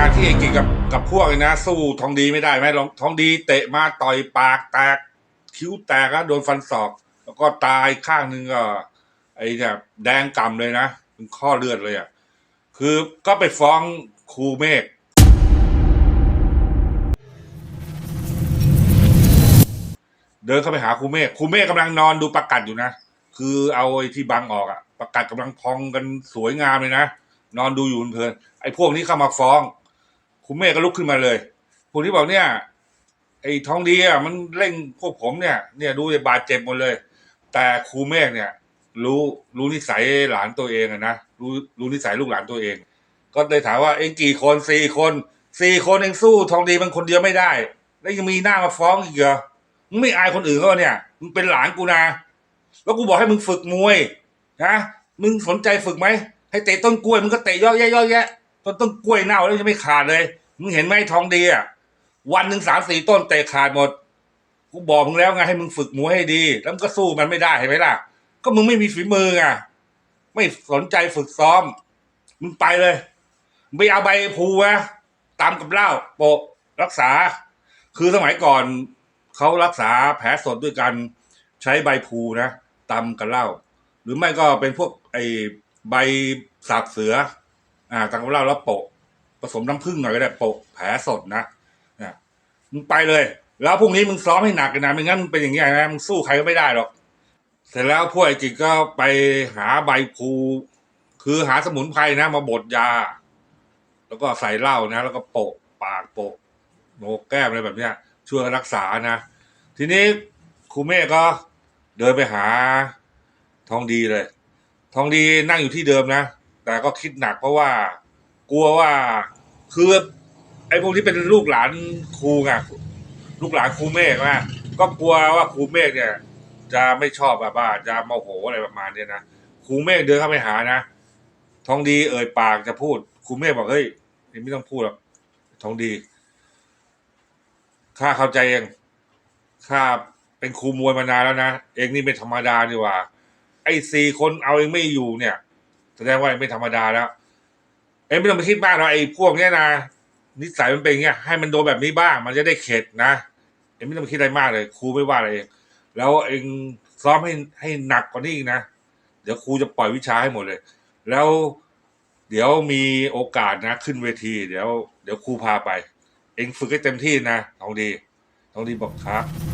จากที่เอกกิจกับกับพวกนะ สู้ทองดีไม่ได้ไหมลองทองดีเตะมาต่อยปากแตกคิ้วแตกแล้วโดนฟันศอก แล้วก็ตายข้างหนึ่งก็ ไอ้เนี่ยแดงกำเลยนะเป็นข้อเลือดเลยอะคือก็ไปฟ้องครูเมฆเดินเข้าไปหาครูเมฆครูเมฆกำลังนอนดูประกัดอยู่นะ คือเอาไอ้ที่บังออกอะประกัดกำลังพองกันสวยงามเลยนะ นอนดูอยู่เพลินไอ้พวกนี้เข้ามาฟ้อง ครูเมฆก็ลุกขึ้นมาเลยพวกนี้บอกเนี่ย ไอ้ทองดีอะมันเร่งพวกผมเนี่ย เนี่ยดูจะบาดเจ็บหมดเลย แต่ครูเมฆเนี่ย รู้รู้นิสัยหลานตัวเองอะนะรู้รู้นิสัยลูกหลานตัวเอง ก็เลยถามว่าเองกี่คนสี่คนสี่คนเองสู้ทองดีมันคนเดียวไม่ได้ แล้วยังมีหน้ามาฟ้องอีกเหรอมึงไม่อายคนอื่นเขาเนี่ยมึงเป็นหลานกูนะแล้วกูบอกให้มึงฝึกมวยนะมึงสนใจฝึกไหมให้เตะต้นกล้วยมึงก็เตะย่อแย่ย่อแย่ ต้นต้นกล้วยเน่าแล้วยังไม่ขาดเลย มึงเห็นไหมทองดีอะวันหนึ่งสามสี่ต้นเตะขาดหมดกูบอกมึงแล้วไงให้มึงฝึกมวยให้ดี แล้วมึงก็สู้มันไม่ได้เห็นไหมล่ะ ก็มึงไม่มีฝีมือไงไม่สนใจฝึกซ้อม มึงไปเลยไปเอาใบพลูนะตามกับเหล้าโปะรักษา คือสมัยก่อนเขารักษาแผลสดด้วยการใช้ใบพูนะตำกับเหล้าหรือไม่ก็เป็นพวกไอใบสาบเสือ อ่าตำกับเหล้าแล้วโปะผสมน้ำผึ้งหน่อยก็ได้โปะแผลสดนะเนี่ยมึงไปเลย แล้วพรุ่งนี้มึงซ้อมให้หนักนะไม่งั้นมึงเป็นอย่างนี้นะมึงสู้ใครก็ไม่ได้หรอก เสร็จแล้วพวกไอ้จิกก็ไปหาใบพลูคือหาสมุนไพรนะมาบดยา แล้วก็ใส่เหล้านะ แล้วก็โปะปากโปะโหนกแก้มอะไรแบบเนี้ย ช่วยรักษานะ ทีนี้ครูเมฆก็เดินไปหาทองดีเลย ทองดีนั่งอยู่ที่เดิมนะ แต่ก็คิดหนักเพราะว่า กลัวว่าคือไอ้พวกที่เป็นลูกหลานครูไงลูกหลานครูเมฆนะก็กลัวว่าครูเมฆเนี่ย จะไม่ชอบแบบว่าจะโมโหอะไรประมาณเนี้ยนะครูเมฆเดินเข้าไปหานะทองดีเอ่ยปากจะพูดครูเมฆบอกเฮ้ยไม่ต้องพูดหรอกทองดีข้าเข้าใจเองข้าเป็นครูมวยมานานแล้วนะเองนี่ไม่ธรรมดาดีว่า ไอ้สี่คนเอาเองไม่อยู่เนี่ย แสดงว่าเองไม่ธรรมดาแล้วเองไม่ต้องไปคิดมากหรอกไอ้พวกเนี้ยนะนิสัยมันเป็นอย่างเงี้ยให้มันโดนแบบนี้บ้าง มันจะได้เข็ดนะเองไม่ต้องไปคิดอะไรมากเลยครูไม่ว่าอะไรเองแล้วเองซ้อมให้ให้หนักกว่านี้อีกนะเดี๋ยวครูจะปล่อยวิชาให้หมดเลย แล้วเดี๋ยวมีโอกาสนะ ขึ้นเวที เดี๋ยว เดี๋ยวครูพาไป เองฝึกให้เต็มที่นะทองดีทองดีบอกครับ